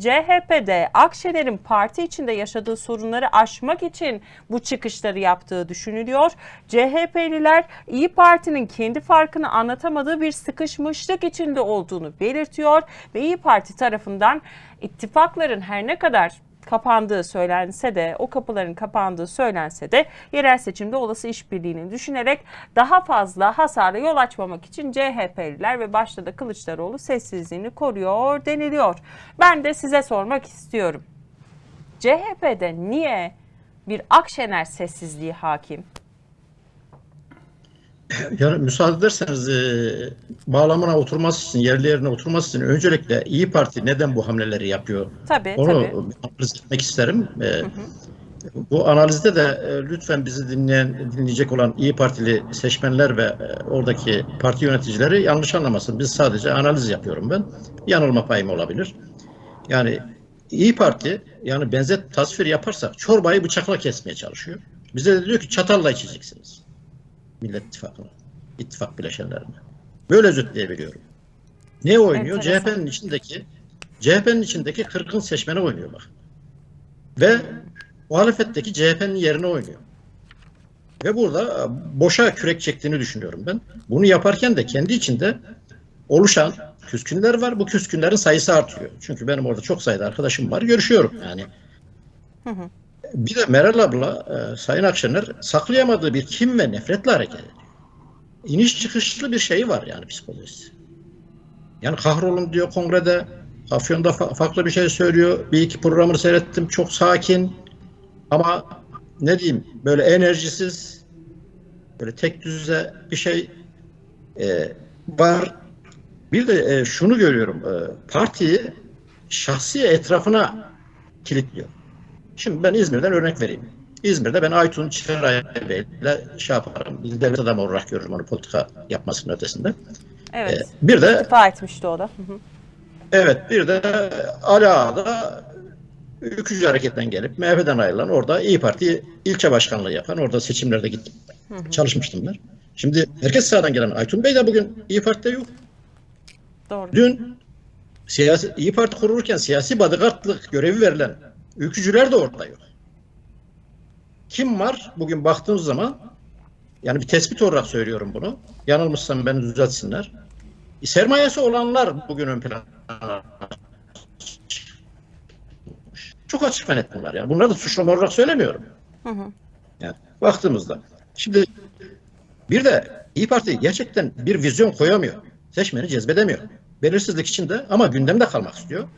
CHP'de Akşener'in parti içinde yaşadığı sorunları aşmak için bu çıkışları yaptığı düşünülüyor. CHP'liler İyi Parti'nin kendi farkını anlatamadığı bir sıkışmışlık içinde olduğunu belirtiyor ve İyi Parti tarafından ittifakların her ne kadar kapandığı söylense de o kapıların kapandığı söylense de yerel seçimde olası işbirliğini düşünerek daha fazla hasara yol açmamak için CHP'liler ve başta da Kılıçdaroğlu sessizliğini koruyor deniliyor. Ben de size sormak istiyorum. CHP'de niye bir Akşener sessizliği hakim? Yani müsaade ederseniz e, bağlamına oturması için, yerli yerine oturması için öncelikle İyi Parti neden bu hamleleri yapıyor? Tabii Onu tabii. analiz etmek isterim. E, Bu analizde de e, lütfen bizi dinleyen, dinleyecek olan İyi Partili seçmenler ve e, oradaki parti yöneticileri yanlış anlamasın. Biz sadece analiz yapıyorum ben. Yanılma payım olabilir. Yani İyi Parti yani benzer tasvir yaparsak çorbayı bıçakla kesmeye çalışıyor. Bize de diyor ki çatalla içeceksiniz. Millet İttifakı'na, ittifak bileşenlerine. Böyle özetleyebiliyorum. Ne oynuyor? Enteresan. CHP'nin içindeki CHP'nin içindeki kırgın seçmene oynuyor bak. Ve muhalefetteki CHP'nin yerine oynuyor. Ve burada e, boşa kürek çektiğini düşünüyorum ben. Bunu yaparken de kendi içinde oluşan küskünler var. Bu küskünlerin sayısı artıyor. Çünkü benim orada çok sayıda arkadaşım var. Görüşüyorum yani. Bir de Meral abla, e, Sayın Akşener saklayamadığı bir kim ve nefretle hareket ediyor. İniş çıkışlı bir şey var yani psikolojisi. Yani kahrolun diyor kongrede, Afyon'da fa- farklı bir şey söylüyor. Bir iki programını seyrettim, çok sakin. Ama ne diyeyim, böyle enerjisiz, böyle tek düze bir şey e, var. Bir de e, şunu görüyorum, e, partiyi şahsi etrafına kilitliyor. Şimdi ben İzmir'den örnek vereyim. İzmir'de ben Aytun Çıray Bey'le şey yaparım. Bir devlet adamı olarak görürüm onu politika yapmasının ötesinde. Evet. Ee, bir de İstifa etmişti o da. Hı hı. evet bir de Ali Ağa'da Ülkücü Hareket'ten gelip MHP'den ayrılan orada İyi Parti ilçe başkanlığı yapan orada seçimlerde gittim. Çalışmıştım ben. Şimdi herkes sağdan gelen Aytun Bey de bugün İyi Parti'de yok. Doğru. Dün siyasi İyi Parti kurulurken siyasi bodyguardlık görevi verilen ülkücüler de orada yok. Kim var? Bugün baktığımız zaman yani bir tespit olarak söylüyorum bunu. Yanılmışsam beni düzeltsinler. Sermayesi olanlar bugün ön plana çok açık ve net bunlar. Yani bunları da suçlama olarak söylemiyorum. Hı hı. Yani baktığımızda. Şimdi bir de İyi Parti gerçekten bir vizyon koyamıyor. Seçmeni cezbedemiyor. Belirsizlik içinde ama gündemde kalmak istiyor.